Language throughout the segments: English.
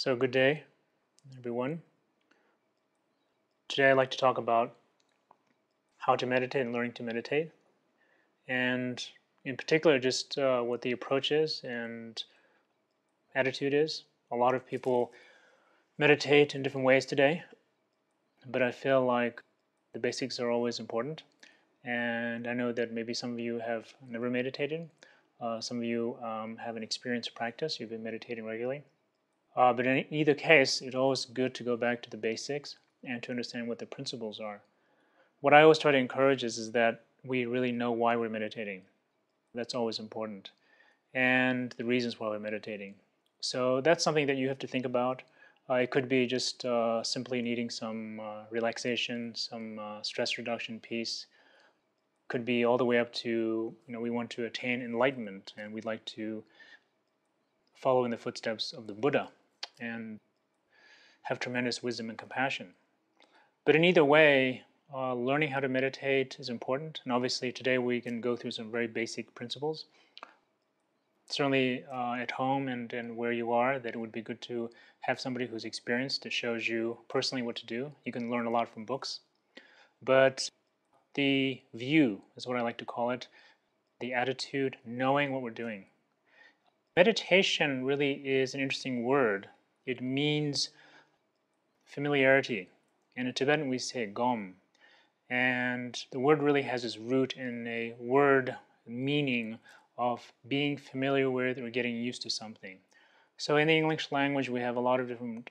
So, good day, everyone. Today, I'd like to talk about how to meditate and learning to meditate, and in particular, just uh, what the approach is and attitude is. A lot of people meditate in different ways today, but I feel like the basics are always important. And I know that maybe some of you have never meditated, uh, some of you um, have an experienced practice, you've been meditating regularly. Uh, but in either case, it's always good to go back to the basics and to understand what the principles are. What I always try to encourage is, is that we really know why we're meditating. That's always important. And the reasons why we're meditating. So that's something that you have to think about. Uh, it could be just uh, simply needing some uh, relaxation, some uh, stress reduction, peace. Could be all the way up to, you know, we want to attain enlightenment and we'd like to follow in the footsteps of the Buddha and have tremendous wisdom and compassion. But in either way, uh, learning how to meditate is important. And obviously, today we can go through some very basic principles. Certainly, uh, at home and, and where you are, that it would be good to have somebody who's experienced that shows you personally what to do. You can learn a lot from books. But the view is what I like to call it the attitude, knowing what we're doing. Meditation really is an interesting word. It means familiarity. And in Tibetan, we say gom. And the word really has its root in a word meaning of being familiar with or getting used to something. So in the English language, we have a lot of different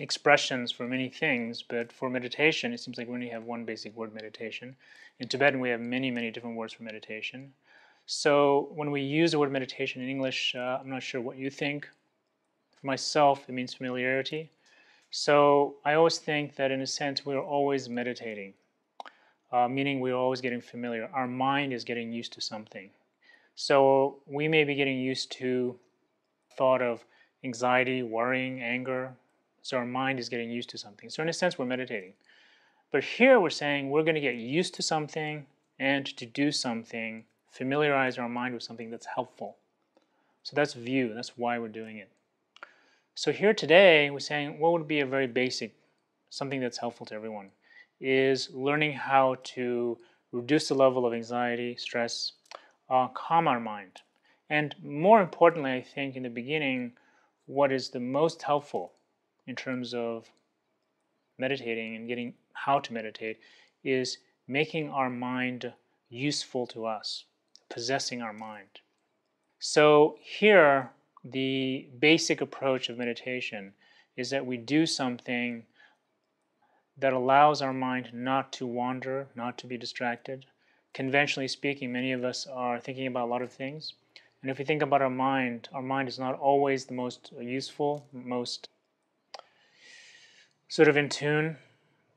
expressions for many things, but for meditation, it seems like we only have one basic word meditation. In Tibetan, we have many, many different words for meditation. So when we use the word meditation in English, uh, I'm not sure what you think. For myself, it means familiarity. So I always think that in a sense, we're always meditating, uh, meaning we're always getting familiar. Our mind is getting used to something. So we may be getting used to thought of anxiety, worrying, anger, so our mind is getting used to something. So in a sense, we're meditating. But here we're saying we're going to get used to something and to do something, familiarize our mind with something that's helpful. So that's view. That's why we're doing it. So here today, we're saying what would be a very basic, something that's helpful to everyone, is learning how to reduce the level of anxiety, stress, uh, calm our mind. And more importantly, I think in the beginning, what is the most helpful in terms of meditating and getting how to meditate is making our mind useful to us, possessing our mind. So here, the basic approach of meditation is that we do something that allows our mind not to wander, not to be distracted. Conventionally speaking, many of us are thinking about a lot of things. And if we think about our mind, our mind is not always the most useful, most sort of in tune.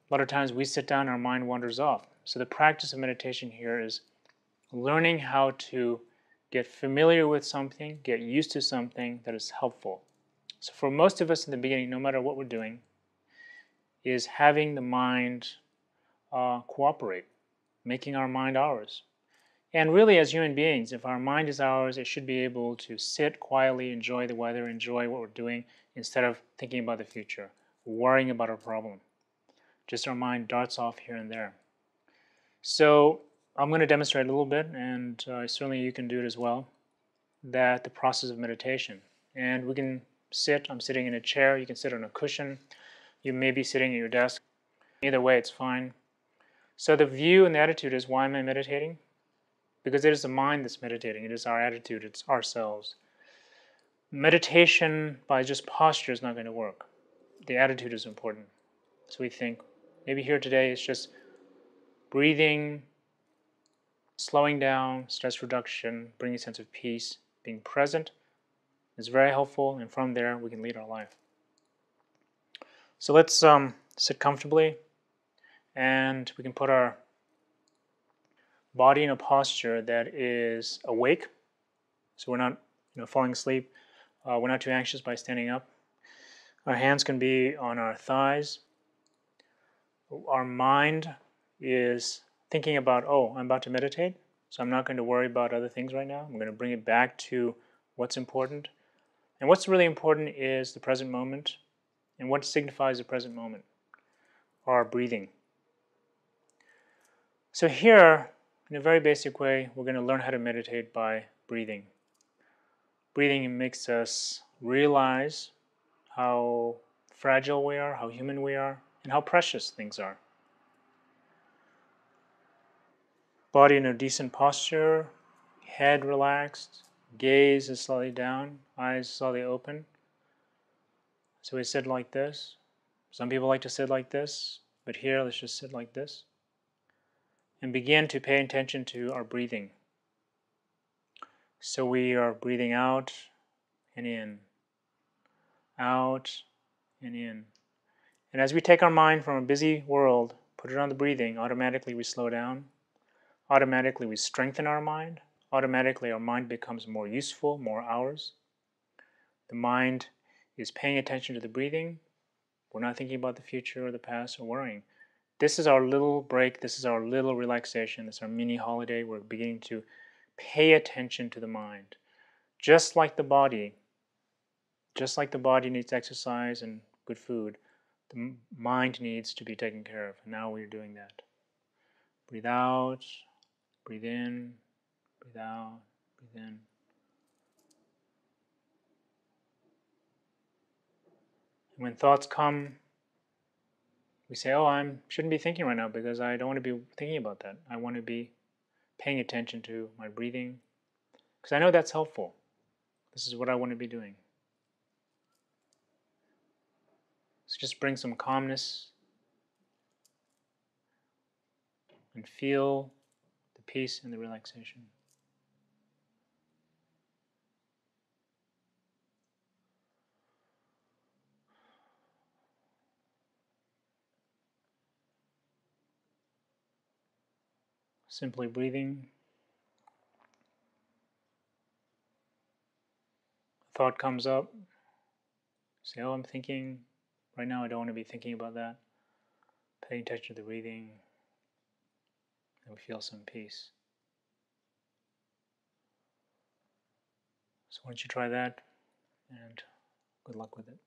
A lot of times we sit down, our mind wanders off. So the practice of meditation here is learning how to get familiar with something, get used to something that is helpful. So for most of us in the beginning, no matter what we're doing, is having the mind uh, cooperate, making our mind ours. And really, as human beings, if our mind is ours, it should be able to sit quietly, enjoy the weather, enjoy what we're doing, instead of thinking about the future worrying about a problem. Just our mind darts off here and there. So I'm going to demonstrate a little bit, and uh, certainly you can do it as well, that the process of meditation. And we can sit, I'm sitting in a chair, you can sit on a cushion, you may be sitting at your desk. Either way, it's fine. So the view and the attitude is why am I meditating? Because it is the mind that's meditating, it is our attitude, it's ourselves. Meditation by just posture is not going to work the attitude is important. So we think maybe here today it's just breathing, slowing down, stress reduction, bringing a sense of peace, being present is very helpful, and from there we can lead our life. So let's um, sit comfortably, and we can put our body in a posture that is awake, so we're not you know falling asleep. Uh, we're not too anxious by standing up. Our hands can be on our thighs. Our mind is thinking about, oh, I'm about to meditate, so I'm not going to worry about other things right now. I'm going to bring it back to what's important. And what's really important is the present moment. And what signifies the present moment? Our breathing. So, here, in a very basic way, we're going to learn how to meditate by breathing. Breathing makes us realize how fragile we are, how human we are, and how precious things are. Body in a decent posture, head relaxed, gaze is slightly down, eyes slightly open. So we sit like this. Some people like to sit like this, but here let's just sit like this. And begin to pay attention to our breathing. So we are breathing out and in, out and in. And as we take our mind from a busy world, put it on the breathing, automatically we slow down. Automatically we strengthen our mind. Automatically our mind becomes more useful, more ours. The mind is paying attention to the breathing. We're not thinking about the future or the past or worrying. This is our little break. This is our little relaxation. This is our mini holiday. We're beginning to pay attention to the mind. Just like the body, just like the body needs exercise and good food, the mind needs to be taken care of. And now we're doing that. Breathe out, breathe in, breathe out, breathe in. And when thoughts come, we say, "Oh, I shouldn't be thinking right now because I don't want to be thinking about that. I want to be paying attention to my breathing because I know that's helpful. This is what I want to be doing." So just bring some calmness and feel the peace and the relaxation. Simply breathing. A thought comes up. Say, oh, I'm thinking Right now, I don't want to be thinking about that. Paying attention to the breathing, and we feel some peace. So, why don't you try that, and good luck with it.